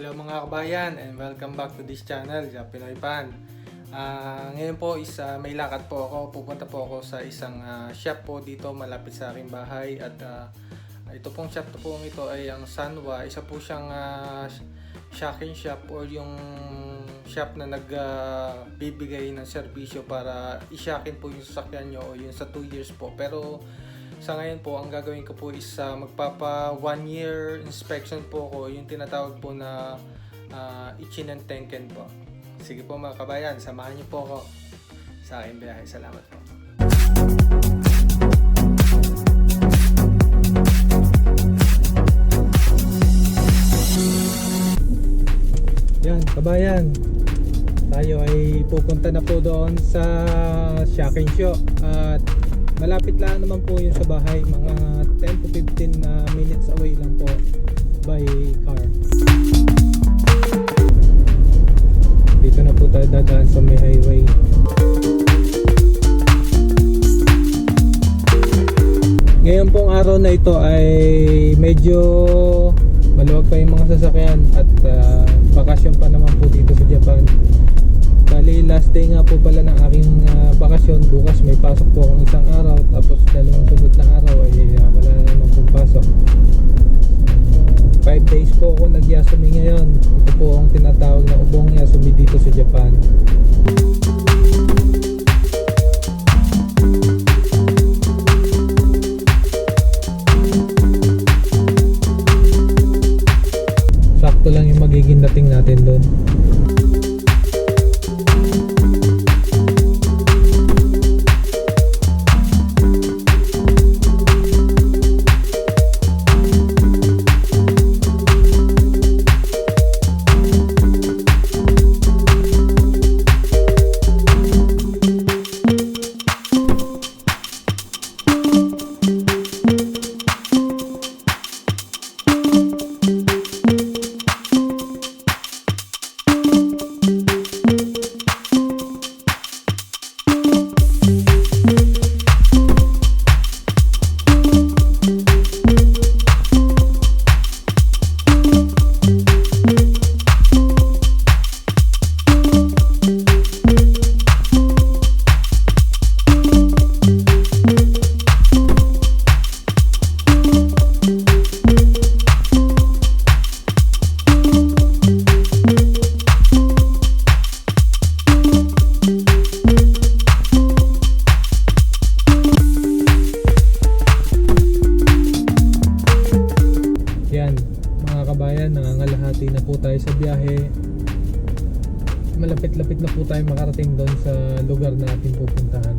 Hello mga kabayan and welcome back to this channel, Ja Pinoy Pan. Ah, ngayon po is ah, may lakad po ako, pupunta po ako sa isang ah, shop po dito malapit sa aking bahay at ah, ito pong shop po ito ay ang Sanwa, isa po siyang uh, shocking shop or yung shop na nagbibigay ng serbisyo para i-shocking po yung sasakyan nyo o yung sa 2 years po. Pero sa ngayon po, ang gagawin ko po is ah, magpapa 1 year inspection po ko, yung tinatawag po na uh, Ichin and Tenken po. Sige po mga kabayan, samahan niyo po ako sa aking biyahe. Salamat po. Yan, kabayan. Tayo ay pupunta na po doon sa Shocking Show. At malapit lang naman po yun sa bahay. Mga 10 to 15 na minutes away lang po by car. Dito na po tayo dadaan sa may highway. Ngayon pong araw na ito ay medyo maluwag pa yung mga sasakyan at ah, bakasyon pa naman po dito sa Japan. Bali last day nga po pala ng aking ah, bakasyon. Bukas may pasok po akong isang araw tapos dalawang sunod na araw ay ah, wala na naman pong pasok. 5 days po ako nag-yasumi ngayon. Ito po ang tinatawag na ubong yasumi dito sa Japan. Po tayo sa biyahe. Malapit-lapit na po tayo makarating doon sa lugar na ating pupuntahan.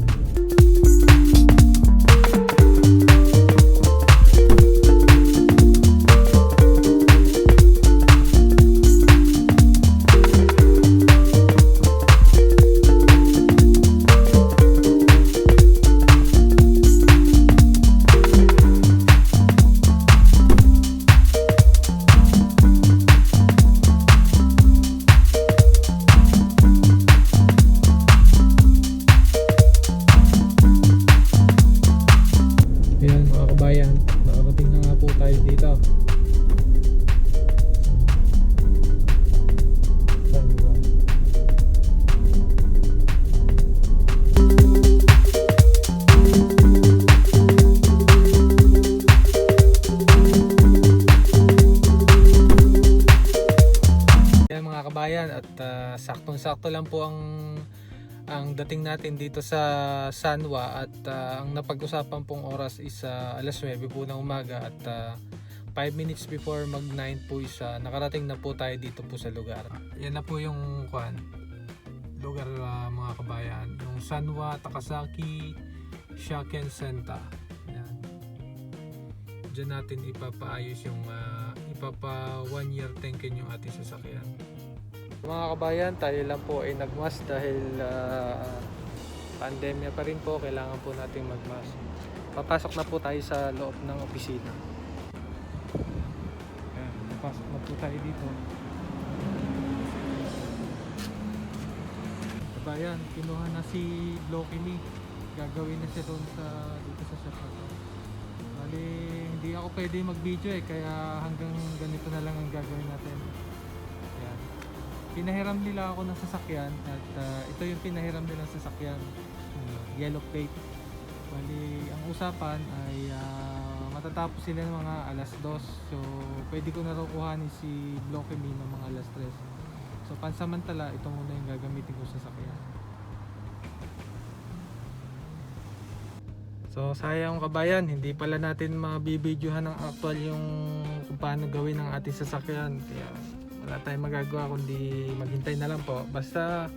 Saktong-sakto lang po ang ang dating natin dito sa Sanwa at ah, ang napag-usapan pong oras is ah, alas 9 po ng umaga at 5 minutes before mag 9 po is ah, nakarating na po tayo dito po sa lugar. Yan na po yung kwan lugar ah, mga kabayan. Yung Sanwa Takasaki Shaken Senta. Yan. Diyan natin ipapaayos yung ah, ipapa 1 year tankin yung ating sasakyan. Mga kabayan, tayo lang po ay nagmas dahil ah, pandemya pa rin po, kailangan po nating magmas. Papasok na po tayo sa loob ng opisina. Ayan, papasok na po tayo dito. Kabayan, kinuha na si Loki Lee. Gagawin na siya doon sa dito sa shop na. Bali, hindi ako pwede mag-video eh, kaya hanggang ganito na lang ang gagawin natin. Pinahiram nila ako ng sasakyan at ah, ito yung pinahiram nilang sasakyan ah, yellow plate. Bali ang usapan ay ah, matatapos sila ng mga alas 2 so pwede ko na raw si Blockemy ng mga alas 3 so pansamantala ito muna yung gagamitin ko sa sasakyan. So sayang kabayan, hindi pala natin mabibidyohan ng actual yung kung paano gawin ang ating sasakyan. Kaya wala tayong magagawa kundi maghintay na lang po. Basta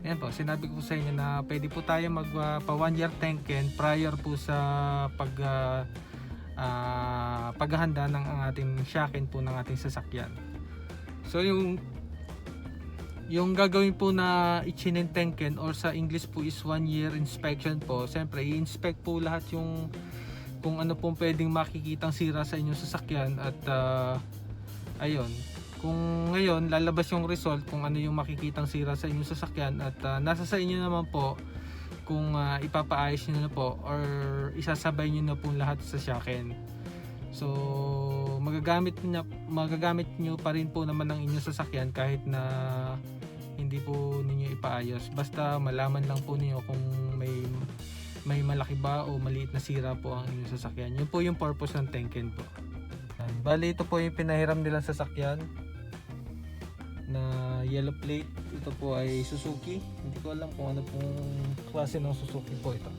Ayan po, sinabi ko sa inyo na pwede po tayo mag uh, pa one year tanken prior po sa pag uh, ah, paghahanda ng ang ating shocking po ng ating sasakyan. So yung yung gagawin po na ichinen tanken or sa English po is one year inspection po. Siyempre, i-inspect po lahat yung kung ano pong pwedeng makikitang sira sa inyong sasakyan at ah, ayun, kung ngayon lalabas yung result kung ano yung makikitang sira sa inyong sasakyan at ah, nasa sa inyo naman po kung ah, ipapaayos nyo na po or isasabay nyo na po lahat sa shocking. So, magagamit niya magagamit niyo pa rin po naman ang inyong sasakyan kahit na hindi po ninyo ipaayos. Basta malaman lang po niyo kung may may malaki ba o maliit na sira po ang inyong sasakyan. Yun po yung purpose ng Tenken po. Bali ito po yung pinahiram nilang sasakyan na yellow plate. Ito po ay Suzuki. Hindi ko alam kung ano pong klase ng Suzuki po ito.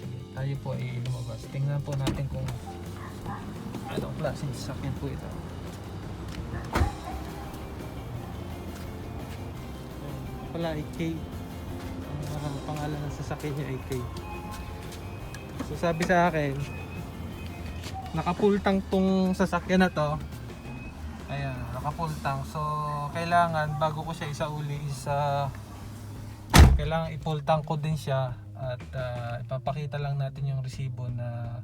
Sige, tayo po ay lumabas. Tingnan po natin kung anong klase ng sasakyan po ito. Pala ay K. Ang pangalan ng sasakyan niya ay. So sabi sa akin, nakapultang tong sasakyan na to. Ayan, nakapultang. So kailangan bago ko siya isauli is uh, kailangan ipultang ko din siya at uh, ipapakita lang natin yung resibo na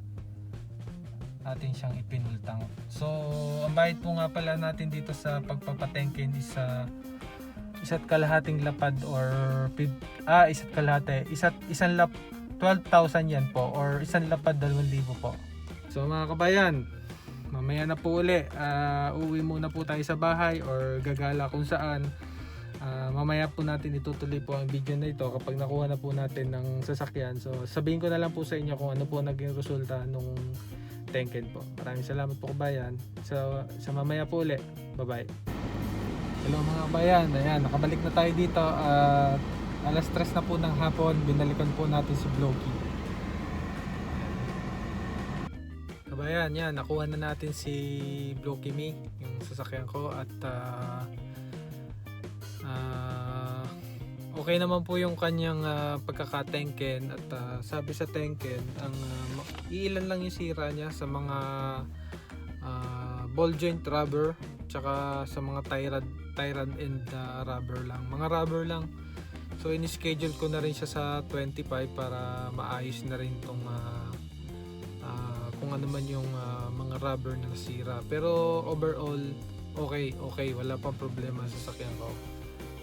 atin siyang ipinultang. So, ang bayad po nga pala natin dito sa pagpapatengkin is uh, isa't kalahating lapad or ah isa't kalahati isa't isang lap 12,000 yan po or isang lapad 2,000 po. So mga kabayan, mamaya na po uli. Ah, uwi muna po tayo sa bahay or gagala kung saan. Ah, mamaya po natin itutuloy po ang video na ito kapag nakuha na po natin ng sasakyan. So sabihin ko na lang po sa inyo kung ano po naging resulta nung Tenken po. Maraming salamat po kabayan. So sa mamaya po uli. Bye-bye. Hello mga kabayan. Ayan, nakabalik na tayo dito at alas 3 na po ng hapon. Binalikan po natin si Bloki. Kabayan, yan, nakuha na natin si Bloki Me, yung sasakyan ko. At ah, ah, okay naman po yung kanyang uh, pagkakatenken at ah, sabi sa tenken ang ma- iilan lang yung sira niya sa mga ah, ball joint rubber tsaka sa mga tie rod, and ah, rubber lang. Mga rubber lang. So in-schedule ko na rin siya sa 25 para maayos na rin tong ah, kung ano man yung ah, mga rubber na nasira. Pero overall okay okay. Wala pang problema sa sasakyan ko.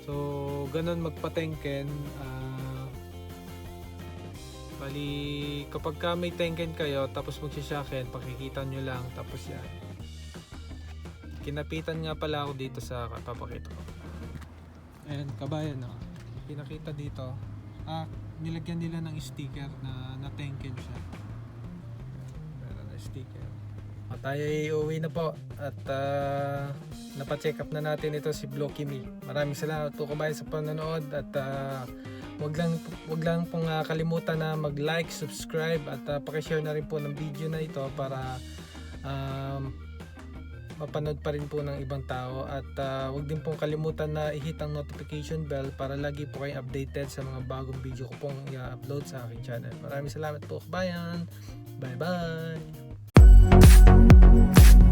So ganun magpa-tenken ah, bali kapag ka may tenken kayo tapos magsisyaken pakikita nyo lang tapos yan. Kinapitan nga pala ako dito sa papakita ko. Ayan kabayan no? pinakita dito. Ah nilagyan nila ng sticker na na tenken siya sticker at tayo ay uwi na po at uh, napacheck up na natin ito si Blocky Me. Maraming salamat po kabayan sa panonood at uh, wag lang wag lang pong ah, kalimutan na mag-like, subscribe at uh, paki-share na rin po ng video na ito para um, mapanood pa rin po ng ibang tao at uh, wag din pong kalimutan na i-hit ang notification bell para lagi po kayong updated sa mga bagong video ko pong i-upload sa aking channel. Maraming salamat po kabayan. Bye bye! Thank you